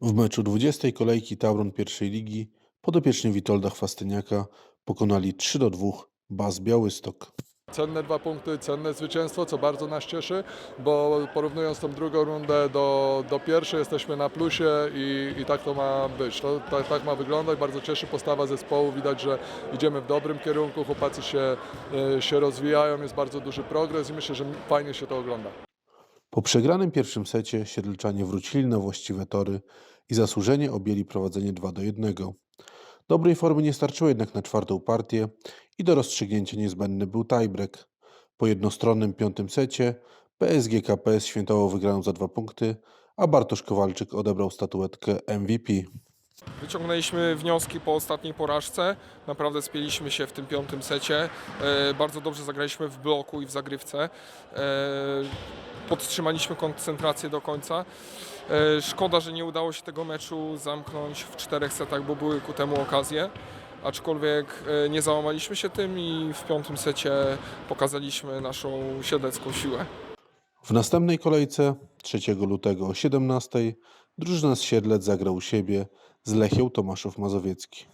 W meczu 20. kolejki Tauron pierwszej ligi podopieczni Witolda Chwastyniaka pokonali 3 do 2 Bas Białystok. Cenne dwa punkty, cenne zwycięstwo, co bardzo nas cieszy, bo porównując tą drugą rundę do, do pierwszej jesteśmy na plusie i, i tak to ma być. To, tak, tak ma wyglądać. Bardzo cieszy postawa zespołu. Widać, że idziemy w dobrym kierunku, chłopacy się, e, się rozwijają, jest bardzo duży progres i myślę, że fajnie się to ogląda. Po przegranym pierwszym secie Siedlczanie wrócili na właściwe tory i zasłużenie objęli prowadzenie 2 do 1. Dobrej formy nie starczyło jednak na czwartą partię i do rozstrzygnięcia niezbędny był tiebreak. Po jednostronnym piątym secie PSG KPS świętował wygraną za dwa punkty, a Bartosz Kowalczyk odebrał statuetkę MVP. Wyciągnęliśmy wnioski po ostatniej porażce. Naprawdę spieliśmy się w tym piątym secie. E, bardzo dobrze zagraliśmy w bloku i w zagrywce. E, podtrzymaliśmy koncentrację do końca. E, szkoda, że nie udało się tego meczu zamknąć w czterech setach, bo były ku temu okazje. Aczkolwiek e, nie załamaliśmy się tym i w piątym secie pokazaliśmy naszą siedlecką siłę. W następnej kolejce 3 lutego o 17 drużyna z Siedlec zagrał u siebie z Lechią Tomaszów Mazowiecki.